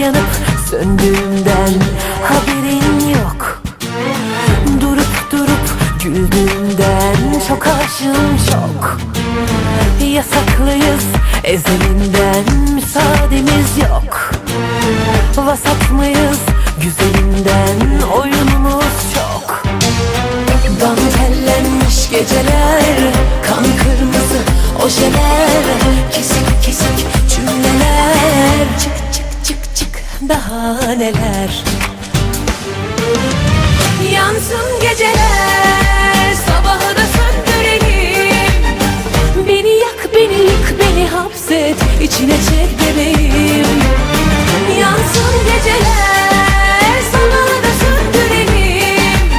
yanıp söndüğümden haberin yok. Durup durup güldüğümden çok aşığım çok. Yasaklıyız ezelinden müsaademiz yok. Vasat mıyız güzelinden oyunumuz çok. Dantellenmiş geceler Kan kırmızı ojeler Kesik kesik cümleler. Çık çık daha neler Yansın geceler Sabahı da söndürelim. Beni yak beni yık beni hapset içine çek bebeğim. Yansın geceler Sabahı da söndürelim.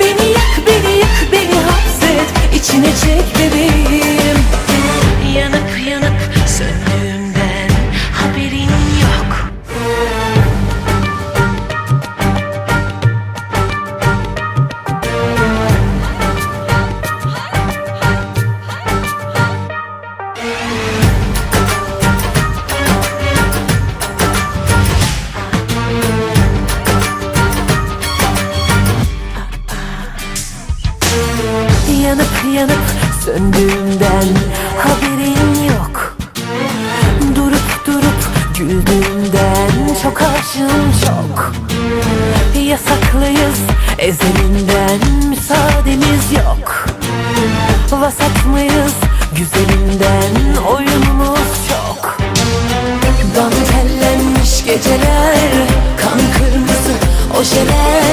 Beni yak beni yık beni hapset içine çek bebeğim. Yanıp yanıp söndüğümden Yanıp söndüğümden haberin yok. Durup durup güldüğümden çok aşığım çok. Yasaklıyız ezelinden müsaademiz yok. Vasat mıyız güzelinden oyunumuz çok. Dantellenmiş geceler Kan kırmızı ojeler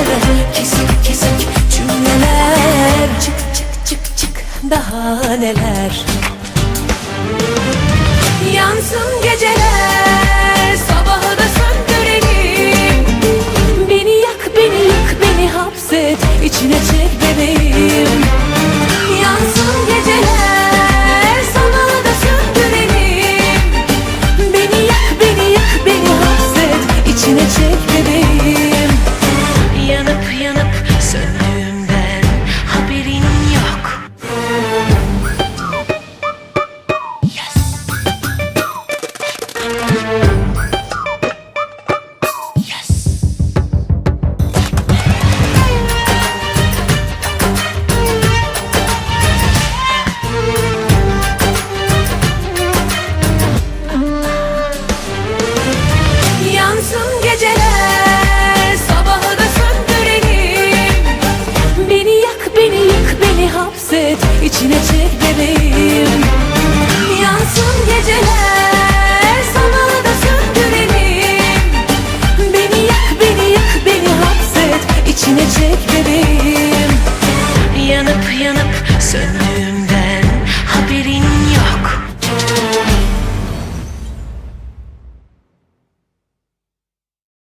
daha neler